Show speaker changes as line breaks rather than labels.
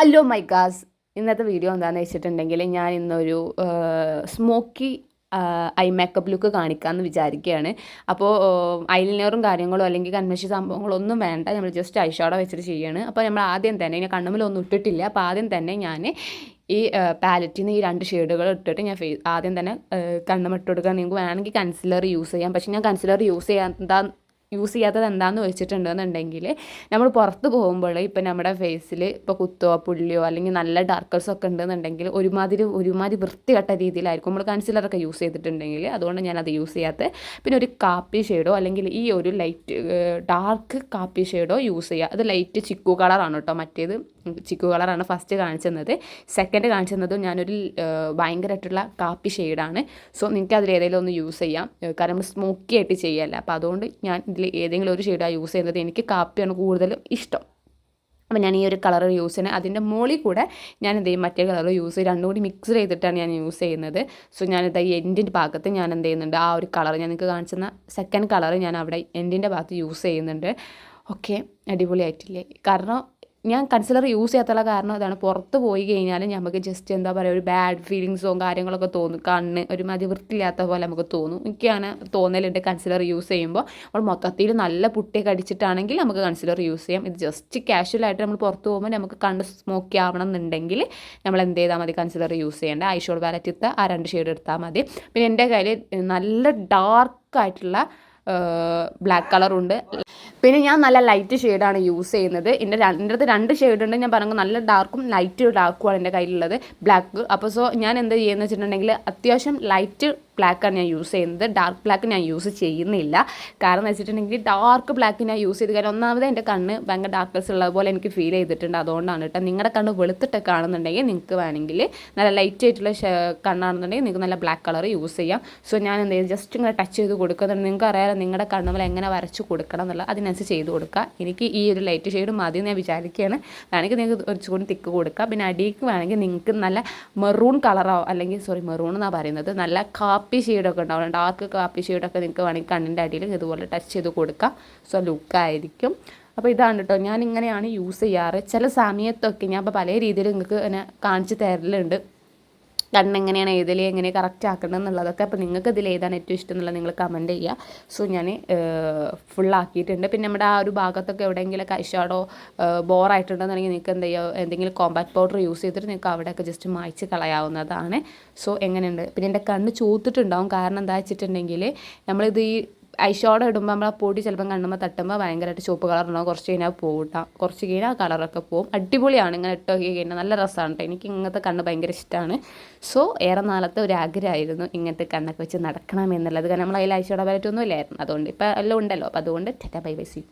Hello my guys ഇന്നത്തെ video എന്താണെന്ന് വെച്ചിട്ടുണ്ടെങ്കിൽ ഞാൻ ഇന്നൊരു സ്മോക്കി ഐ മേക്കപ്പ് ലുക്ക് കാണിക്കാമെന്ന് വിചാരിക്കുകയാണ് അപ്പോൾ ഐലിനറും കാര്യങ്ങളോ അല്ലെങ്കിൽ കൺമഷി സംഭവങ്ങളോ ഒന്നും വേണ്ട. നമ്മൾ ജസ്റ്റ് ഐഷാഡോ വെച്ചിട്ട് ചെയ്യാണ്. അപ്പോൾ നമ്മൾ ആദ്യം തന്നെ ഞാൻ കണ്ണുമ്പിലൊന്നും ഇട്ടിട്ടില്ല. അപ്പോൾ ആദ്യം തന്നെ ഞാൻ ഈ പാലറ്റിൽ നിന്ന് ഈ രണ്ട് ഷെയ്ഡുകൾ ഇട്ടിട്ട് ഞാൻ ഫേസ് ആദ്യം തന്നെ കണ്ണുമിട്ട് കൊടുക്കുക നിങ്ങൾക്ക് വേണമെങ്കിൽ കൺസിലർ യൂസ് ചെയ്യാം. പക്ഷേ ഞാൻ കൺസിലർ യൂസ് ചെയ്യാൻ എന്താ യൂസ് ചെയ്യാത്തത് എന്താണെന്ന് വെച്ചിട്ടുണ്ടെന്നുണ്ടെങ്കിൽ നമ്മൾ പുറത്ത് പോകുമ്പോൾ ഇപ്പം നമ്മുടെ ഫേസിൽ ഇപ്പോൾ കുത്തോ പുള്ളിയോ അല്ലെങ്കിൽ നല്ല ഡാർക്കൾസോ ഒക്കെ ഉണ്ടെന്നുണ്ടെങ്കിൽ ഒരുമാതിരി ഒരുമാതിരി വൃത്തികെട്ട രീതിയിലായിരിക്കും നമ്മൾ കൺസിലറൊക്കെ യൂസ് ചെയ്തിട്ടുണ്ടെങ്കിൽ അതുകൊണ്ട് ഞാൻ അത് യൂസ് ചെയ്യാത്ത. പിന്നെ ഒരു കാപ്പി ഷെയ്ഡോ അല്ലെങ്കിൽ ഈ ഒരു ലൈറ്റ് ഡാർക്ക് കാപ്പി ഷെയ്ഡോ യൂസ് ചെയ്യുക. അത് ലൈറ്റ് ചിക്കു കളറാണ് കേട്ടോ മറ്റേത്. ചിക്കു കളറാണ് ഫസ്റ്റ് കാണിച്ചത് സെക്കൻഡ് കാണിച്ചത് ഞാനൊരു ഭയങ്കരമായിട്ടുള്ള കാപ്പി ഷെയ്ഡാണ്. സോ നിങ്ങൾക്ക് അതിൽ ഏതെങ്കിലും ഒന്ന് യൂസ് ചെയ്യാം. കാരണം നമ്മൾ സ്മോക്കി ആയിട്ട് ചെയ്യല്ല. അപ്പോൾ അതുകൊണ്ട് ഞാൻ ഇതിൽ ഏതെങ്കിലും ഒരു ഷെയ്ഡാണ് യൂസ് ചെയ്യുന്നത് എനിക്ക് കാപ്പിയാണ് കൂടുതലും ഇഷ്ടം. അപ്പോൾ ഞാൻ ഈ ഒരു കളർ യൂസ് ചെയ്യുന്നത്. അതിന്റെ മുകളിൽ കൂടെ ഞാൻ എന്ത് ചെയ്യും മറ്റേ കളർ യൂസ് ചെയ്യും രണ്ടും കൂടി മിക്സ് ചെയ്തിട്ടാണ് ഞാൻ യൂസ് ചെയ്യുന്നത്. സോ ഞാനിത് ഈ എൻഡിന്റെ ഭാഗത്ത് ഞാൻ എന്ത് ചെയ്യുന്നുണ്ട്? ആ ഒരു കളർ ഞാൻ നിങ്ങൾക്ക് കാണിച്ചുന്ന സെക്കൻഡ് കളർ ഞാൻ അവിടെ എൻഡിന്റെ ഭാഗത്ത് യൂസ് ചെയ്യുന്നുണ്ട്. ഓക്കെ അടിപൊളിയായിട്ടില്ലേ? കാരണം ഞാൻ കൺസിലർ യൂസ് ചെയ്യാത്തുള്ള കാരണം അതാണ് പുറത്ത് പോയി കഴിഞ്ഞാൽ നമുക്ക് ജസ്റ്റ് എന്താ പറയുക ഒരു ബാഡ് ഫീലിങ്സോ കാര്യങ്ങളൊക്കെ തോന്നും. കണ്ണ് ഒരു മതി വൃത്തിയില്ലാത്ത പോലെ നമുക്ക് തോന്നും. എനിക്കാണ് തോന്നലുണ്ട് കൺസിലർ യൂസ് ചെയ്യുമ്പോൾ നമ്മൾ മൊത്തത്തിൽ നല്ല പുട്ടിയൊക്കെ അടിച്ചിട്ടാണെങ്കിൽ നമുക്ക് കൺസിലർ യൂസ് ചെയ്യാം. ഇത് ജസ്റ്റ് കാഷ്വലായിട്ട് നമ്മൾ പുറത്ത് പോകുമ്പോൾ നമുക്ക് കണ്ണ് സ്മോക്കി ആവണം എന്നുണ്ടെങ്കിൽ നമ്മൾ എന്ത് ചെയ്താൽ മതി കൺസിലർ യൂസ് ചെയ്യേണ്ട? ഐഷോൾ വാലറ്റിത്ത ആ രണ്ട് ഷെയ്ഡ് എടുത്താൽ മതി. പിന്നെ എന്റെ കയ്യിൽ നല്ല ഡാർക്കായിട്ടുള്ള ബ്ലാക്ക് കളറുണ്ട് പിന്നെ ഞാൻ നല്ല ലൈറ്റ് ഷെയ്ഡാണ് യൂസ് ചെയ്യുന്നത്. എന്റെ എന്റെ അടുത്ത് രണ്ട് ഷെയ്ഡ് ഉണ്ട്. ഞാൻ പറഞ്ഞു നല്ല ഡാർക്കും ലൈറ്റ് ഡാർക്കുമാണ് എന്റെ കയ്യിലുള്ളത്. ബ്ലാക്ക് അപ്പോൾ സോ ഞാൻ എന്താ ചെയ്യുന്നത് വെച്ചിട്ടുണ്ടെങ്കിൽ അത്യാവശ്യം ലൈറ്റ് ബ്ലാക്കാണ് ഞാൻ യൂസ് ചെയ്യുന്നത്. ഡാർക്ക് ബ്ലാക്ക് ഞാൻ യൂസ് ചെയ്യുന്നില്ല. കാരണം എന്ന് വെച്ചിട്ടുണ്ടെങ്കിൽ ഡാർക്ക് ബ്ലാക്ക് ഞാൻ യൂസ് ചെയ്ത് കാരണം ഒന്നാമത് എന്റെ കണ്ണ് ഭയങ്കര ഡാർക്ക്നെസ് ഉള്ളത് പോലെ എനിക്ക് ഫീൽ ചെയ്തിട്ടുണ്ട്. അതുകൊണ്ടാണ് കേട്ടോ. നിങ്ങളുടെ കണ്ണ് വെളുത്തിട്ടൊക്കെ ആണെന്നുണ്ടെങ്കിൽ നിങ്ങൾക്ക് വേണമെങ്കിൽ നല്ല ലൈറ്റ് ആയിട്ടുള്ള കണ്ണാണെന്നുണ്ടെങ്കിൽ നിങ്ങൾക്ക് നല്ല ബ്ലാക്ക് കളർ യൂസ് ചെയ്യാം. സോ ഞാൻ എന്ത് ചെയ്യും? ജസ്റ്റ് ഇങ്ങനെ ടച്ച് ചെയ്ത് കൊടുക്കുന്നുണ്ട്. നിങ്ങൾക്ക് അറിയാലോ നിങ്ങളുടെ കണ്ണുകൾ എങ്ങനെ വരച്ച് കൊടുക്കണം എന്നുള്ള അതിനനുസരിച്ച് ചെയ്ത് കൊടുക്കുക. എനിക്ക് ഈ ഒരു ലൈറ്റ് ഷെയ്ഡ് മതി എന്ന് ഞാൻ വിചാരിക്കുകയാണ്. വേണമെങ്കിൽ നിങ്ങൾക്ക് കുറച്ചുകൂടി തിക്ക് കൊടുക്കുക പിന്നെ അടിക്ക് വേണമെങ്കിൽ നിങ്ങൾക്ക് നല്ല മെറൂൺ കളറോ അല്ലെങ്കിൽ സോറി മെറൂൺ എന്നാണ് പറയുന്നത്. നല്ല കാപ്പി കാപ്പി ഷെയ്ഡൊക്കെ ഉണ്ടാവും. ഡാർക്ക് കാപ്പി ഷെയ്ഡൊക്കെ നിങ്ങൾക്ക് വേണമെങ്കിൽ കണ്ണിന്റെ അടിയിൽ ഇതുപോലെ ടച്ച് ചെയ്ത് കൊടുക്കാം. സോ ലുക്കായിരിക്കും അപ്പോൾ ഇതാണ് കേട്ടോ ഞാൻ ഇങ്ങനെയാണ് യൂസ് ചെയ്യാറ്. ചില സമയത്തൊക്കെ ഞാൻ ഇപ്പോൾ പല രീതിയിൽ നിങ്ങൾക്ക് എന്നെ കാണിച്ച് തരലുണ്ട്. കണ്ണെങ്ങനെയാണ് ഏതിൽ എങ്ങനെ കറക്റ്റ് ആക്കണം എന്നുള്ളതൊക്കെ അപ്പോൾ നിങ്ങൾക്ക് ഇതിൽ ഏതാണ് ഏറ്റവും ഇഷ്ടം എന്നുള്ളത് നിങ്ങൾ കമന്റ് ചെയ്യുക. സോ ഞാൻ ഫുള്ളാക്കിയിട്ടുണ്ട് പിന്നെ നമ്മുടെ ആ ഒരു ഭാഗത്തൊക്കെ എവിടെയെങ്കിലൊക്കെ ഐഷാഡോ ബോറായിട്ടുണ്ടെന്നുണ്ടെങ്കിൽ നിങ്ങൾക്ക് എന്ത് ചെയ്യുക എന്തെങ്കിലും കോമ്പാക്ട് പൗഡർ യൂസ് ചെയ്തിട്ട് നിങ്ങൾക്ക് അവിടെയൊക്കെ ജസ്റ്റ് മായ്ച്ച് കളയാവുന്നതാണ്. സോ എങ്ങനെയുണ്ട്? പിന്നെ എന്റെ കണ്ണ് ചൂത്തിട്ടുണ്ടാവും. കാരണം എന്താ വെച്ചിട്ടുണ്ടെങ്കിൽ നമ്മളിത് ഈ ഐഷോടെ ഇടുമ്പോൾ നമ്മൾ ആ പൊടി ചിലപ്പം കണ്ണുമ്പോൾ തട്ടുമ്പോൾ ഭയങ്കരമായിട്ട് ചുവപ്പ് കളർ ഉണ്ടാവും. കുറച്ച് കഴിഞ്ഞാൽ പോകട്ടാം കുറച്ച് കഴിഞ്ഞാൽ കളറൊക്കെ പോകും അടിപൊളിയാണ് ഇങ്ങനെ ഇട്ട് നോക്കി കഴിഞ്ഞാൽ നല്ല രസമാണ് കേട്ടോ എനിക്ക് ഇങ്ങനത്തെ കണ്ണ് ഭയങ്കര ഇഷ്ടമാണ് സോ ഏറെ നാളത്തെ ഒരു ആഗ്രഹമായിരുന്നു ഇങ്ങനത്തെ കണ്ണൊക്കെ വെച്ച് നടക്കണം എന്നുള്ളത്. കാരണം നമ്മൾ അതിൽ ഐഷോടെ വരട്ടൊന്നും ഇല്ലായിരുന്നു. അതുകൊണ്ട് ഇപ്പോൾ എല്ലാം ഉണ്ടല്ലോ. അപ്പോൾ അതുകൊണ്ട് ടെറ്റ ബൈ ബൈ സി